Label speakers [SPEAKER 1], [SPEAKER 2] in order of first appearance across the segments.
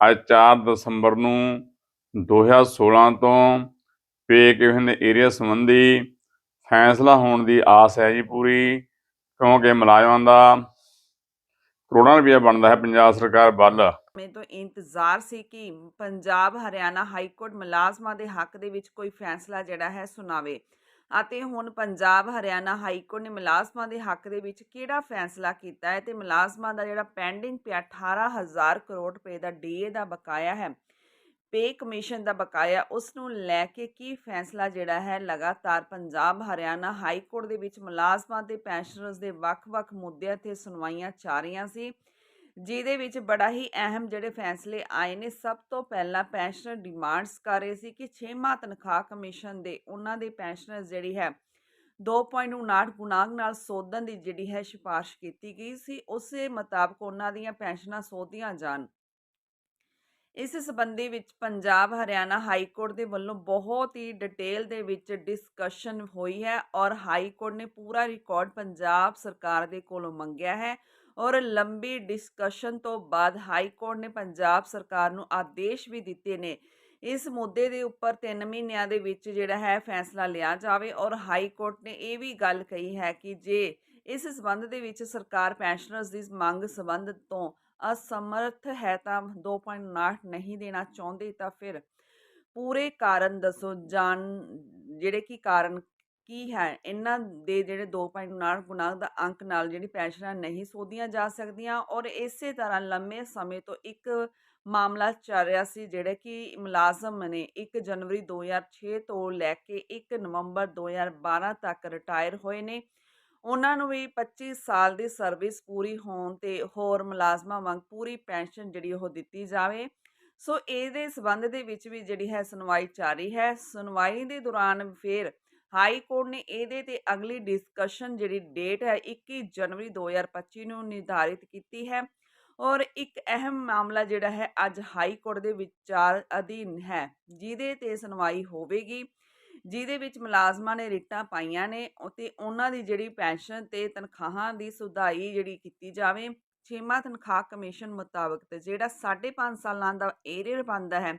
[SPEAKER 1] ਅੱਜ 4 ਦਸੰਬਰ ਨੂੰ 2016 ਤੋਂ ਪੇ ਕਿਵੇਂ ਏਰੀਆ ਸੰਬੰਧੀ ਫੈਸਲਾ ਹੋਣ ਦੀ ਆਸ ਹੈ ਜੀ ਪੂਰੀ, ਕਿਉਂਕਿ ਮੁਲਾਜ਼ਮਾਂ ਦਾ ਕਰੋੜਾਂ ਰੁਪਇਆ ਬਣਦਾ ਹੈ ਪੰਜਾਬ ਸਰਕਾਰ ਵੱਲ।
[SPEAKER 2] ਮੈਂ ਤੋਂ ਇੰਤਜ਼ਾਰ ਸੀ ਕਿ ਪੰਜਾਬ ਹਰਿਆਣਾ ਹਾਈ ਕੋਰਟ ਮੁਲਾਜ਼ਮਾਂ ਦੇ ਹੱਕ ਦੇ ਵਿੱਚ ਕੋਈ ਫੈਸਲਾ ਜਿਹੜਾ ਹੈ ਸੁਣਾਵੇ। ਅਤੇ ਹੁਣ ਪੰਜਾਬ, ਹਰਿਆਣਾ ਹਾਈ ਕੋਰਟ ਨੇ ਮੁਲਾਜ਼ਮਾਂ ਦੇ ਹੱਕ ਦੇ ਵਿੱਚ ਕਿਹੜਾ ਫੈਸਲਾ ਕੀਤਾ ਹੈ? ਤੇ ਮੁਲਾਜ਼ਮਾਂ ਦਾ ਜਿਹੜਾ ਪੈਂਡਿੰਗ ਪਿਆ 18000 ਕਰੋੜ ਰੁਪਏ ਦਾ ਡੀਏ ਦਾ ਬਕਾਇਆ ਹੈ, ਪੇ ਕਮਿਸ਼ਨ ਦਾ ਬਕਾਇਆ, ਉਸ ਨੂੰ ਲੈ ਕੇ ਕੀ ਫੈਸਲਾ ਜਿਹੜਾ ਹੈ? ਲਗਾਤਾਰ ਪੰਜਾਬ, ਹਰਿਆਣਾ ਹਾਈ ਕੋਰਟ ਦੇ ਵਿੱਚ ਮੁਲਾਜ਼ਮਾਂ ਤੇ ਪੈਨਸ਼ਨਰਸ ਦੇ ਵੱਖ-ਵੱਖ ਮੁੱਦਿਆਂ ਤੇ ਸੁਣਵਾਈਆਂ ਚੱਲ ਰਹੀਆਂ ਸੀ। ਜਿਹਦੇ ਵਿੱਚ ਬੜਾ ਹੀ ਅਹਿਮ ਜਿਹੜੇ ਫੈਸਲੇ ਆਏ ਨੇ, ਸਭ ਤੋਂ ਪਹਿਲਾਂ ਪੈਨਸ਼ਨਰ ਡਿਮਾਂਡਸ ਕਰ ਰਹੇ ਸੀ ਕਿ 6ਵਾਂ ਤਨਖਾਹ ਕਮਿਸ਼ਨ ਦੇ ਉਹਨਾਂ ਦੇ ਪੈਨਸ਼ਨਰਸ ਜਿਹੜੀ ਹੈ 2.59 ਗੁਣਾਂਕ ਨਾਲ ਸੋਧਣ ਦੀ ਜਿਹੜੀ ਹੈ ਸਿਫਾਰਿਸ਼ ਕੀਤੀ ਗਈ ਸੀ, ਉਸੇ ਮੁਤਾਬਕ ਉਹਨਾਂ ਦੀਆਂ ਪੈਨਸ਼ਨਾਂ ਸੋਧੀਆਂ ਜਾਣ। ਇਸ ਸੰਬੰਧੀ ਵਿੱਚ ਪੰਜਾਬ ਹਰਿਆਣਾ ਹਾਈ ਕੋਰਟ ਦੇ ਵੱਲੋਂ ਬਹੁਤ ਹੀ ਡਿਟੇਲ ਦੇ ਵਿੱਚ ਡਿਸਕਸ਼ਨ ਹੋਈ ਹੈ ਔਰ ਹਾਈ ਕੋਰਟ ਨੇ ਪੂਰਾ ਰਿਕਾਰਡ ਪੰਜਾਬ ਸਰਕਾਰ ਦੇ ਕੋਲੋਂ ਮੰਗਿਆ ਹੈ। ਔਰ ਲੰਬੀ ਡਿਸਕਸ਼ਨ ਤੋਂ ਬਾਅਦ ਹਾਈ ਕੋਰਟ ਨੇ ਪੰਜਾਬ ਸਰਕਾਰ ਨੂੰ ਆਦੇਸ਼ ਵੀ ਦਿੱਤੇ ਨੇ। ਇਸ ਮੁੱਦੇ ਦੇ ਉੱਪਰ 3 ਮਹੀਨਿਆਂ ਦੇ ਵਿੱਚ ਜਿਹੜਾ ਹੈ ਫੈਸਲਾ ਲਿਆ ਜਾਵੇ ਔਰ ਹਾਈ ਕੋਰਟ ਨੇ ਇਹ ਵੀ ਗੱਲ ਕਹੀ ਹੈ ਕਿ ਜੇ ਇਸ ਸਬੰਧ ਦੇ ਵਿੱਚ ਸਰਕਾਰ ਪੈਨਸ਼ਨਰਸ ਦੀ ਮੰਗ ਸਬੰਧ ਤੋਂ ਅਸਮਰਥ ਹੈ ਤਾਂ 2.9 ਨਹੀਂ ਦੇਣਾ ਚਾਹੁੰਦੇ ਤਾਂ ਫਿਰ ਪੂਰੇ ਕਾਰਨ ਦੱਸੋ, ਜਾਣ, ਜਿਹੜੇ ਕਿ ਕਾਰਨ ਕੀ ਹੈ? ਇਹਨਾਂ ਦੇ ਜਿਹੜੇ 2.9 ਗੁਣਾ ਦਾ ਅੰਕ ਨਾਲ ਜਿਹੜੀ ਪੈਨਸ਼ਨਾਂ ਨਹੀਂ ਸੋਧੀਆਂ ਜਾ ਸਕਦੀਆਂ ਔਰ ਇਸੇ ਤਰ੍ਹਾਂ ਲੰਮੇ ਸਮੇਂ ਤੋਂ ਇੱਕ ਮਾਮਲਾ ਚੱਲ ਰਿਹਾ ਸੀ ਜਿਹੜੇ ਕਿ ਮੁਲਾਜ਼ਮ ਨੇ 1 ਜਨਵਰੀ 2006 ਤੋਂ ਲੈ ਕੇ 1 ਨਵੰਬਰ 2012 ਤੱਕ ਰਿਟਾਇਰ ਹੋਏ ਨੇ। ਉਹਨਾਂ ਨੂੰ ਵੀ 25 ਸਾਲ ਦੀ ਸਰਵਿਸ ਪੂਰੀ ਹੋਣ ਤੇ ਹੋਰ ਮੁਲਾਜ਼ਮਾਂ ਵਾਂਗ ਪੂਰੀ ਪੈਨਸ਼ਨ ਜਿਹੜੀ ਉਹ ਦਿੱਤੀ ਜਾਵੇ। ਸੋ ਇਹਦੇ ਸਬੰਧ ਦੇ ਵਿੱਚ ਵੀ ਜਿਹੜੀ ਹੈ ਸੁਣਵਾਈ ਚੱਲ ਰਹੀ ਹੈ। ਸੁਣਵਾਈ ਦੇ ਦੌਰਾਨ ਫਿਰ ਹਾਈ ਕੋਰਟ ਨੇ ਇਹਦੇ ਤੇ ਅਗਲੀ ਡਿਸਕਸ਼ਨ ਜਿਹੜੀ ਡੇਟ ਹੈ 21 ਜਨਵਰੀ 2025 ਨੂੰ ਨਿਰਧਾਰਿਤ ਕੀਤੀ ਹੈ। ਔਰ ਇੱਕ ਅਹਿਮ ਮਾਮਲਾ ਜਿਹੜਾ ਹੈ ਅੱਜ ਹਾਈ ਕੋਰਟ ਦੇ ਵਿਚਾਰ ਅਧੀਨ ਹੈ, ਜਿਹਦੇ ਤੇ ਸੁਣਵਾਈ ਹੋਵੇਗੀ, ਜਿਹਦੇ ਵਿੱਚ ਮੁਲਾਜ਼ਮਾਂ ਨੇ ਰਿਟਾਂ ਪਾਈਆਂ ਨੇ ਅਤੇ ਉਹਨਾਂ ਦੀ ਜਿਹੜੀ ਪੈਨਸ਼ਨ ਤੇ ਤਨਖਾਹਾਂ ਦੀ ਸੁਧਾਈ ਜਿਹੜੀ ਕੀਤੀ ਜਾਵੇ, ਛੇਵਾਂ ਤਨਖਾਹ ਕਮਿਸ਼ਨ ਮੁਤਾਬਕ ਤੇ ਜਿਹੜਾ 5.5 ਸਾਲਾਂ ਦਾ ਏਰੀਅਰ ਬਣਦਾ ਹੈ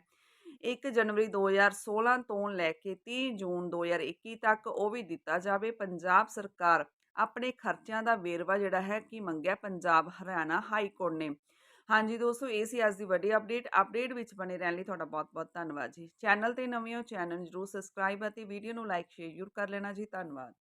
[SPEAKER 2] 1 ਜਨਵਰੀ 2016 ਤੋਂ ਲੈ ਕੇ 30 ਜੂਨ 2021 ਤੱਕ ਉਹ ਵੀ ਦਿੱਤਾ ਜਾਵੇ। ਪੰਜਾਬ ਸਰਕਾਰ ਆਪਣੇ ਖਰਚਿਆਂ ਦਾ ਵੇਰਵਾ ਜਿਹੜਾ ਹੈ ਕਿ ਮੰਗਿਆ ਪੰਜਾਬ ਹਰਿਆਣਾ ਹਾਈ ਕੋਰਟ ਨੇ। ਹਾਂਜੀ ਦੋਸਤੋ, ਇਹ ਸੀ ਅੱਜ ਦੀ ਵੱਡੀ ਅਪਡੇਟ। ਅਪਡੇਟ ਵਿੱਚ ਬਣੇ ਰਹਿਣ ਲਈ ਤੁਹਾਡਾ ਬਹੁਤ-ਬਹੁਤ ਧੰਨਵਾਦ ਜੀ। ਚੈਨਲ ਤੇ ਨਵੇਂ ਹੋ ਚੈਨਲ ਨੂੰ ਜਰੂਰ ਸਬਸਕ੍ਰਾਈਬ ਅਤੇ ਵੀਡੀਓ ਨੂੰ ਲਾਈਕ, ਸ਼ੇਅਰ ਜ਼ਰੂਰ ਕਰ ਲੈਣਾ ਜੀ। ਧੰਨਵਾਦ।